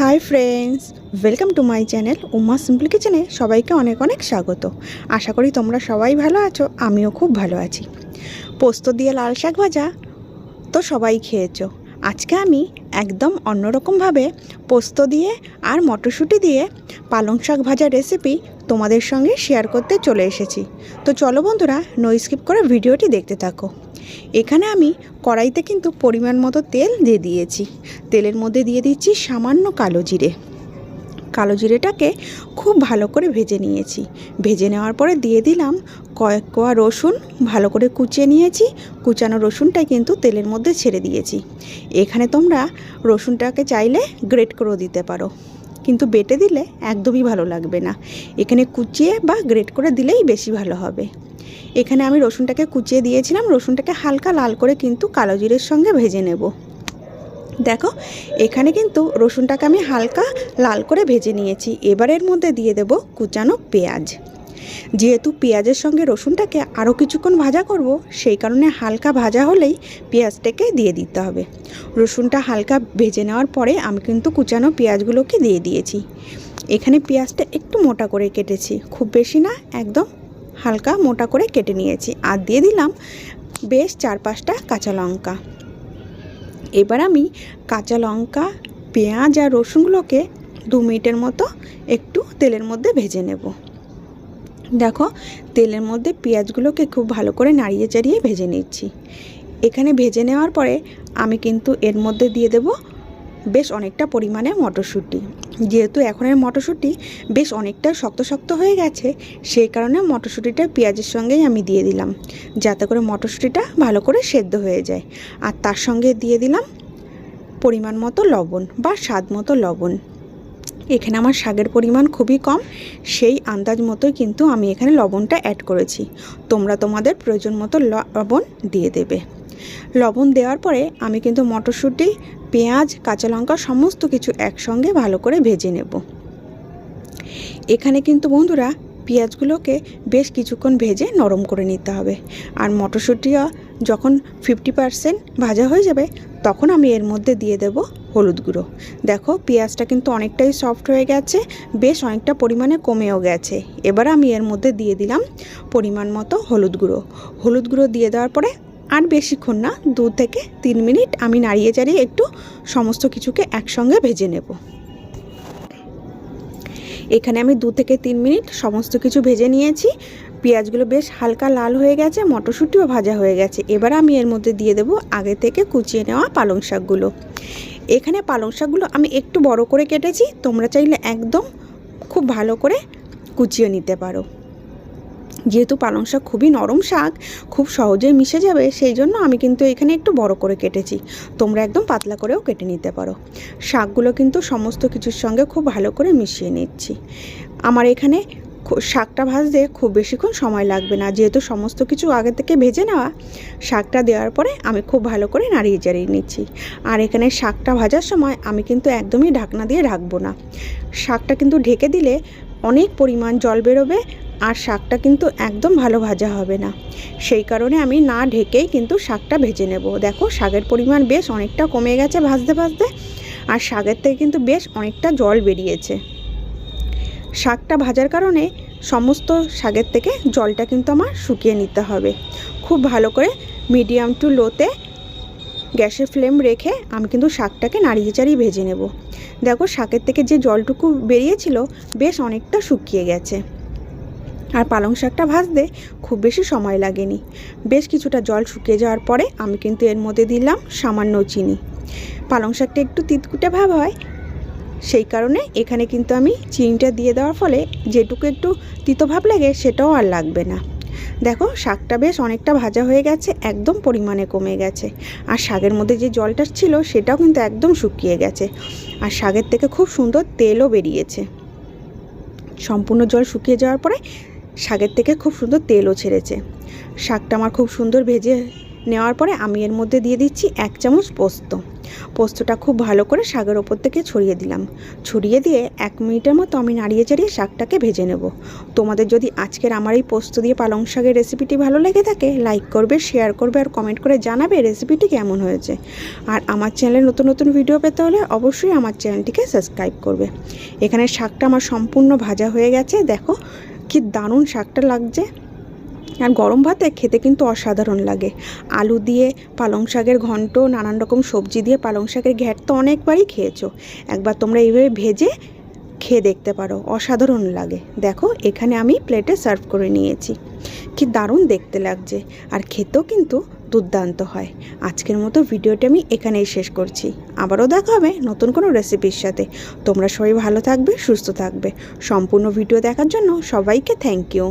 Hi friends, welcome to my channel Uma simple কিচেনে সবাইকে অনেক অনেক স্বাগত। আশা করি তোমরা সবাই ভালো আছো, আমিও খুব ভালো আছি। পোস্ত দিয়ে লাল শাক ভাজা তো সবাই খেয়েছো। আজকে আমি একদম অন্যরকমভাবে পোস্ত দিয়ে আর মটরশুঁটি দিয়ে পালং শাক ভাজার রেসিপি তোমাদের সঙ্গে শেয়ার করতে চলে এসেছি। তো চলো বন্ধুরা নো স্কিপ করে ভিডিওটি দেখতে থাকো। এখানে আমি কড়াইতে কিন্তু পরিমাণ মতো তেল দিয়ে দিয়েছি। তেলের মধ্যে দিয়ে দিচ্ছি সামান্য কালো জিরে। কালো জিরেটাকে খুব ভালো করে ভেজে নিয়েছি। ভেজে নেওয়ার পরে দিয়ে দিলাম কয়েক কোয়া রসুন, ভালো করে কুচিয়ে নিয়েছি। কুচানো রসুনটাই কিন্তু তেলের মধ্যে ছেড়ে দিয়েছি। এখানে তোমরা রসুনটাকে চাইলে গ্রেট করেও দিতে পারো। কিন্তু বেটে দিলে একদমই ভালো লাগবে না। এখানে কুচিয়ে বা গ্রেট করে দিলেই বেশি ভালো হবে। এখানে আমি রসুনটাকে কুচিয়ে দিয়েছিলাম। রসুনটাকে হালকা লাল করে কিন্তু কালো জিরের সঙ্গে ভেজে নেব। দেখো, এখানে কিন্তু রসুনটাকে আমি হালকা লাল করে ভেজে নিয়েছি। এবারের মধ্যে দিয়ে দেব কুচানো পেঁয়াজ। যেহেতু পেঁয়াজের সঙ্গে রসুনটাকে আরও কিছুক্ষণ ভাজা করব, সেই কারণে হালকা ভাজা হলেই পেঁয়াজটাকে দিয়ে দিতে হবে। রসুনটা হালকা ভেজে নেওয়ার পরে আমি কিন্তু কুচানো পেঁয়াজগুলোকে দিয়ে দিয়েছি। এখানে পেঁয়াজটা একটু মোটা করে কেটেছি, খুব বেশি না, একদম হালকা মোটা করে কেটে নিয়েছি। আর দিয়ে দিলাম বেশ চার পাঁচটা কাঁচা লঙ্কা। এবার আমি কাঁচা লঙ্কা, পেঁয়াজ আর রসুনগুলোকে দু মিনিটের মতো একটু তেলের মধ্যে ভেজে নেব। দেখো, তেলের মধ্যে পেঁয়াজগুলোকে খুব ভালো করে নাড়িয়ে চাড়িয়ে ভেজে নিচ্ছি। এখানে ভেজে নেওয়ার পরে আমি কিন্তু এর মধ্যে দিয়ে দেব বেশ অনেকটা পরিমাণে মটরশুঁটি। যেহেতু এখনের মটরশুঁটি বেশ অনেকটা শক্ত শক্ত হয়ে গেছে, সেই কারণে মটরশুঁটিটা পেঁয়াজের সঙ্গেই আমি দিয়ে দিলাম, যাতে করে মটরশুঁটিটা ভালো করে সেদ্ধ হয়ে যায়। আর তার সঙ্গে দিয়ে দিলাম পরিমাণ মতো লবণ বা স্বাদ মতো লবণ। এখানে আমার শাকের পরিমাণ খুবই কম, সেই আন্দাজ মতোই কিন্তু আমি এখানে লবণটা অ্যাড করেছি। তোমরা তোমাদের প্রয়োজন মতো লবণ দিয়ে দেবে। লবণ দেওয়ার পরে আমি কিন্তু মটরশুঁটি পেঁয়াজ, কাঁচা লঙ্কা সমস্ত কিছু একসঙ্গে ভালো করে ভেজে নেব। এখানে কিন্তু বন্ধুরা পেঁয়াজগুলোকে বেশ কিছুক্ষণ ভেজে নরম করে নিতে হবে। আর মটরশুঁটিও যখন ফিফটি পারসেন্ট ভাজা হয়ে যাবে, তখন আমি এর মধ্যে দিয়ে দেব হলুদ গুঁড়ো। দেখো, পেঁয়াজটা কিন্তু অনেকটাই সফট হয়ে গেছে, বেশ অনেকটা পরিমাণে কমেও গেছে। এবার আমি এর মধ্যে দিয়ে দিলাম পরিমাণ মতো হলুদ গুঁড়ো। হলুদ গুঁড়ো দিয়ে দেওয়ার পরে আর বেশিক্ষণ না, দু থেকে তিন মিনিট আমি নাড়িয়ে চাড়িয়ে একটু সমস্ত কিছুকে একসঙ্গে ভেজে নেব। এখানে আমি দু থেকে তিন মিনিট সমস্ত কিছু ভেজে নিয়েছি। পেঁয়াজগুলো বেশ হালকা লাল হয়ে গেছে, মটরশুঁটিও ভাজা হয়ে গেছে। এবার আমি এর মধ্যে দিয়ে দেবো আগে থেকে কুচিয়ে নেওয়া পালং শাকগুলো। এখানে পালং শাকগুলো আমি একটু বড় করে কেটেছি, তোমরা চাইলে একদম খুব ভালো করে কুচিয়ে নিতে পারো। যেহেতু পালং শাক খুবই নরম শাক, খুব সহজেই মিশে যাবে, সেই জন্য আমি কিন্তু এখানে একটু বড় করে কেটেছি। তোমরা একদম পাতলা করেও কেটে নিতে পারো। শাকগুলো কিন্তু সমস্ত কিছুর সঙ্গে খুব ভালো করে মিশিয়ে নিচ্ছি। আমার এখানে শাকটা ভাজতে খুব বেশিক্ষণ সময় লাগবে না। যেহেতু সমস্ত কিছু আগে থেকে ভেজে নেওয়া, শাকটা দেওয়ার পরে আমি খুব ভালো করে নাড়িয়ে চাড়িয়ে নিচ্ছি। আর এখানে শাকটা ভাজার সময় আমি কিন্তু একদমই ঢাকনা দিয়ে রাখব না। শাকটা কিন্তু ঢেকে দিলে অনেক পরিমাণ জল বেরোবে আর শাকটা কিন্তু একদম ভালো ভাজা হবে না। সেই কারণে আমি না ঢেকেই কিন্তু শাকটা ভেজে নেব। দেখো, শাকের পরিমাণ বেশ অনেকটা কমে গেছে ভাজতে ভাজতে, আর শাকের থেকে কিন্তু বেশ অনেকটা জল বেরিয়েছে। শাকটা ভাজার কারণে সমস্ত শাকের থেকে জলটা কিন্তু আমার শুকিয়ে নিতে হবে। খুব ভালো করে মিডিয়াম টু লোতে গ্যাসের ফ্লেম রেখে আমি কিন্তু শাকটাকে নাড়িয়ে চাড়িয়ে ভেজে নেব। দেখো, শাকের থেকে যে জলটুকু বেরিয়েছিল, বেশ অনেকটা শুকিয়ে গেছে। আর পালং শাকটা ভাজতে খুব বেশি সময় লাগেনি। বেশ কিছুটা জল শুকিয়ে যাওয়ার পরে আমি কিন্তু এর মধ্যে দিলাম সামান্য চিনি। পালং শাকটা একটু তিতকুটে ভাব হয়, সেই কারণে এখানে কিন্তু আমি চিনিটা দিয়ে দেওয়ার ফলে যেটুকু একটু তিতো ভাব লাগে সেটাও আর লাগবে না। দেখো, শাকটা বেশ অনেকটা ভাজা হয়ে গেছে, একদম পরিমাণে কমে গেছে। আর শাকের মধ্যে যে জলটা ছিল সেটাও কিন্তু একদম শুকিয়ে গেছে। আর শাকের থেকে খুব সুন্দর তেলও বেরিয়েছে। সম্পূর্ণ জল শুকিয়ে যাওয়ার পরে শাকের থেকে খুব সুন্দর তেলও ছেড়েছে। শাকটা আমার খুব সুন্দর ভেজে নেওয়ার পরে আমি এর মধ্যে দিয়ে দিচ্ছি এক চামচ পোস্ত। পোস্তটা খুব ভালো করে শাকের ওপর থেকে ছড়িয়ে দিলাম। ছড়িয়ে দিয়ে এক মিনিটের মতো আমি নাড়িয়ে চাড়িয়ে শাকটাকে ভেজে নেব। তোমাদের যদি আজকের আমার এই পোস্ত দিয়ে পালং শাকের রেসিপিটি ভালো লেগে থাকে, লাইক করবে, শেয়ার করবে আর কমেন্ট করে জানাবে রেসিপিটি কেমন হয়েছে। আর আমার চ্যানেলে নতুন নতুন ভিডিও পেতে হলে অবশ্যই আমার চ্যানেলটিকে সাবস্ক্রাইব করবে। এখানে শাকটা আমার সম্পূর্ণ ভাজা হয়ে গেছে, দেখো। কি দারুণ শাকটা লাগছে। আর গরম ভাতে খেতে কিন্তু অসাধারণ লাগে। আলু দিয়ে পালং শাকের ঘন্ট, নানান রকম সবজি দিয়ে পালং শাকের ঘ্যাট তো অনেকবারই খেয়েছো। একবার তোমরা এইভাবে ভেজে খেয়ে দেখতে পারো, অসাধারণ লাগে। দেখো, এখানে আমি প্লেটে সার্ভ করে নিয়েছি। কি দারুণ দেখতে লাগছে। আর খেতেও কিন্তু দুর্দান্ত হয়। আজকের মতো ভিডিওটি আমি এখানেই শেষ করছি। আবারও দেখা হবে নতুন কোনো রেসিপির সাথে। তোমরা সবাই ভালো থাকবে, সুস্থ থাকবে। সম্পূর্ণ ভিডিও দেখার জন্য সবাইকে থ্যাংক ইউ